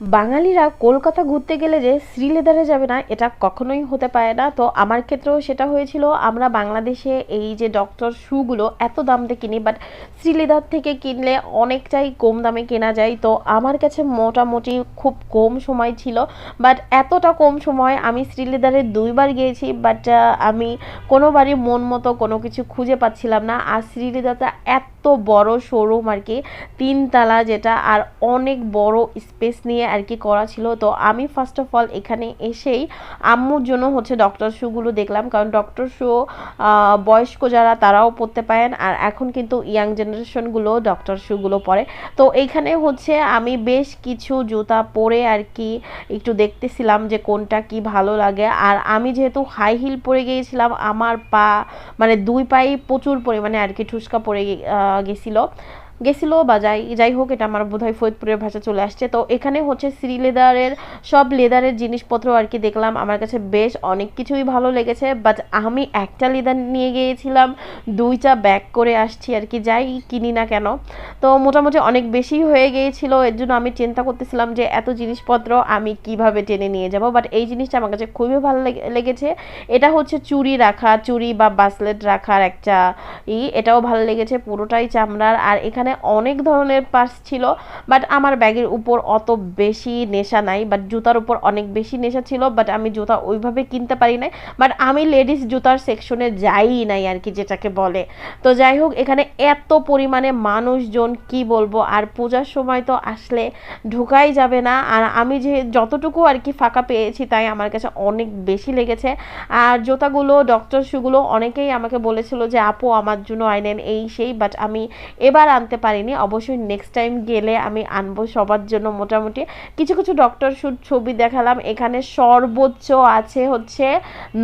বাঙালিরা কলকাতা ঘুরতে গেলে যে শ্রীলেদারে যাবে না, এটা কখনোই হতে পারে না। তো আমার ক্ষেত্রেও সেটা হয়েছিল। আমরা বাংলাদেশে এই যে ডক্টর শুগুলো এত দাম দিয়ে কিনি বাট শ্রীলেদার থেকে কিনলে অনেকটাই কম দামে কেনা যায়। তো আমার কাছে মোটামুটি খুব কম সময় ছিল বাট এতটা কম সময় আমি শ্রীলেদারে দুইবার গিয়েছি বাট আমি কোনোবারই মন মতো কোনো কিছু খুঁজে পাচ্ছিলাম না। আর শ্রীলেদারটা এত বড় শোরুম আর কি, তিনতলা যেটা, আর অনেক বড় স্পেস নিয়ে আর কি করা ছিল। তো আমি ফার্স্ট অফ অল এখানে এসেই আম্মুর জন্য হচ্ছে ডক্টর শুগুলো দেখলাম। কারণ ডক্টর শু বয়স্ক যারা তারাও পরতে পারেন। আর এখন কিন্তু ইয়াং জেনারেশনগুলো ডক্টর শুগুলো পরে। তো এইখানে হচ্ছে আমি বেশ কিছু জুতা পরে আর কি একটু দেখতেছিলাম যে কোনটা কি ভালো লাগে। আর আমি যেহেতু হাই হিল পরে গিয়েছিলাম, আমার পা মানে দুই পায়ে প্রচুর পরিমাণে আর কি ঠুসকা গে- গেছিল। গেছিল বা যাই যাই হোক, এটা আমার বোধহয় ফরিদপুরের ভাষা চলে আসছে। তো এখানে হচ্ছে শ্রী লেদারের, সব লেদারের জিনিসপত্র আর কি দেখলাম। আমার কাছে বেশ অনেক কিছুই ভালো লেগেছে বাট আমি একটা লেদার নিয়ে গিয়েছিলাম, দুইটা ব্যাগ করে আসছি আর কি, যাই কিনি না কেন। তো মোটামুটি অনেক বেশি হয়ে গিয়েছিল, এর জন্য আমি চিন্তা করতেছিলাম যে এত জিনিসপত্র আমি কীভাবে টেনে নিয়ে যাব বাট এই জিনিসটা আমার কাছে খুবই ভালো লেগে- লেগেছে। এটা হচ্ছে চুরি রাখা চুরি বা বাসলেট রাখার একটা ই, এটাও ভালো লেগেছে, পুরোটাই চামড়ার। আর এখানে অনেক ধরনের পার্স ছিল বাট আমার ব্যাগের উপর অত বেশি নেশা নাই বাট জুতার উপর অনেক বেশি নেশা ছিল বাট আমি জুতা ওইভাবে কিনতে পারি নাই বাট আমি লেডিস জুতার সেকশনে যাই নাই আর কি যেটাকে বলে। তো যাই হোক, এখানে এত পরিমাণে মানুষজন, কি বলব, আর পূজার সময় তো আসলে ঢুকাই যাবে না, আর আমি যে যতটুকু আর কি ফাঁকা পেয়েছি তাই আমার কাছে অনেক বেশি লেগেছে। আর জুতাগুলো ডক্টর শুগুলো অনেকেই আমাকে বলেছিল যে, আপু, আমার জন্য আইনেন এই সেই বাট আমি এবার আনতে পারিনি। অবশ্যই নেক্সট টাইম গেলে আমি আনব সবার জন্য মোটামুটি। কিছু কিছু ডক্টর শ্যুট ছবি দেখালাম। এখানে সর্বোচ্চ আছে হচ্ছে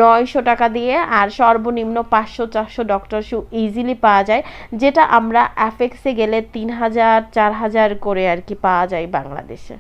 নয়শো টাকা দিয়ে আর সর্বনিম্ন পাঁচশো, চারশো ডক্টর শু ইজিলি পাওয়া যায়। যেটা আমরা অ্যাফেক্সে গেলে তিন হাজার, চার হাজার করে আর কি পাওয়া যায় বাংলাদেশে।